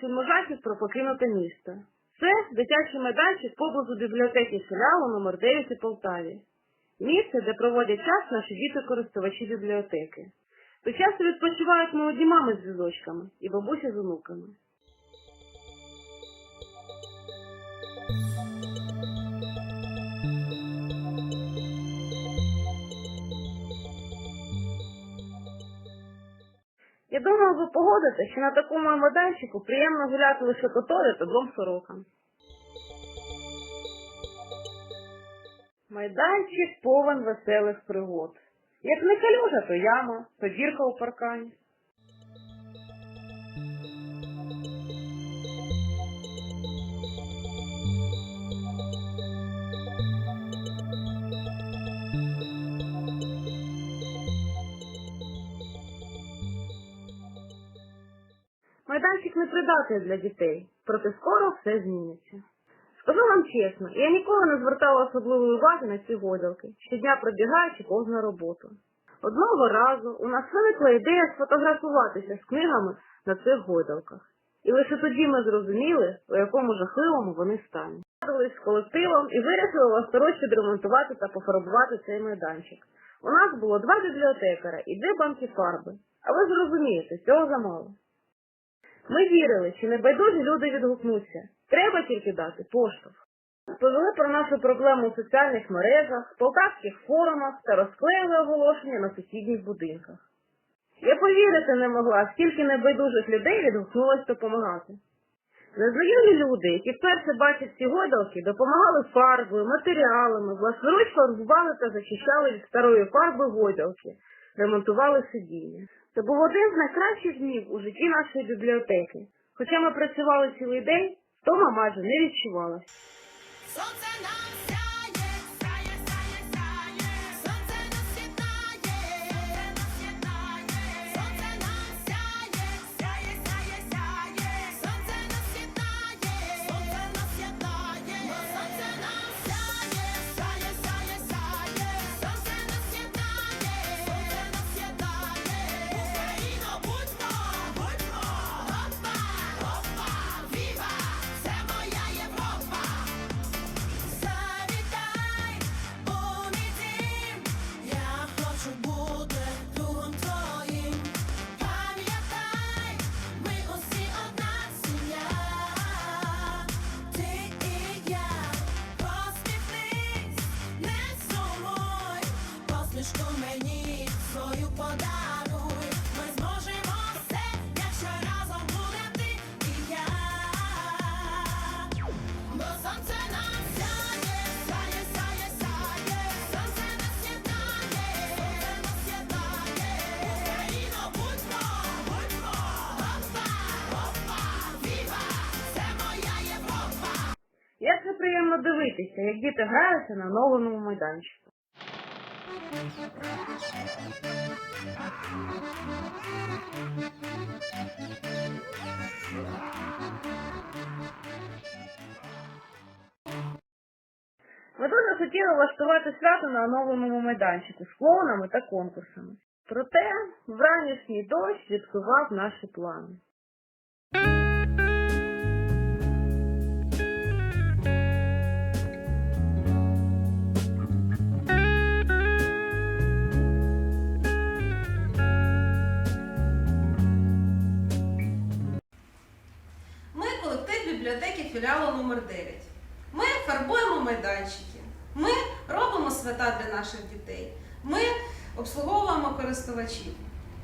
фільможахів про покинуте місто. Це дитячий майданчик поблизу бібліотеки філіалу номер 9 у Полтаві. Місце, де проводять час наші діти-користувачі бібліотеки. Тут часто відпочивають молоді мами з візочками і бабусі з онуками. Думаю, ви погодите, що на такому майданчику приємно гуляти лише котові та двом сорокам. Майданчик повен веселих пригод. Як не калюжа, то яма, то дірка у паркані. Майданчик не придатний для дітей, проте скоро все зміниться. Скажу вам чесно, я ніколи не звертала особливої уваги на ці гойдалки, щодня пробігаючи на роботу. Одного разу у нас виникла ідея сфотографуватися з книгами на цих гойдалках. І лише тоді ми зрозуміли, у якому жахливому вони стані. Радились з колективом і вирішили власноруч підремонтувати та пофарбувати цей майданчик. У нас було два бібліотекаря і дві банки фарби. А ви зрозумієте, цього замало. Ми вірили, що небайдужі люди відгукнуться. Треба тільки дати поштовх. Повели про нашу проблему у соціальних мережах, полтавських форумах та розклеїли оголошення на сусідніх будинках. Я повірити не могла, скільки небайдужих людей відгукнулось допомагати. Незнайомі люди, які вперше бачать ці гойдалки, допомагали фарбою, матеріалами, власноруч фарбували та зачищали від старої фарби гойдалки, ремонтували сидіння. Це був один з найкращих днів у житті нашої бібліотеки. Хоча ми працювали цілий день, втома майже не відчувалася. Приємно дивитися, як діти граються на новому майданчику. Ми дуже хотіли влаштувати свято на новому майданчику з клоунами та конкурсами. Проте вранішній дощ відкривав наші плани. Філіалу номер 9 Ми фарбуємо майданчики. Ми робимо свята для наших дітей. Ми обслуговуємо користувачів.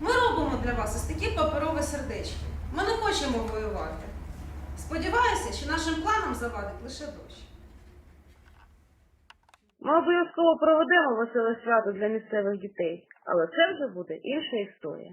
Ми робимо для вас ось такі паперові сердечки. Ми не хочемо воювати. Сподіваюся, що нашим планам завадить лише дощ. Ми обов'язково проведемо веселе свято для місцевих дітей, але це вже буде інша історія.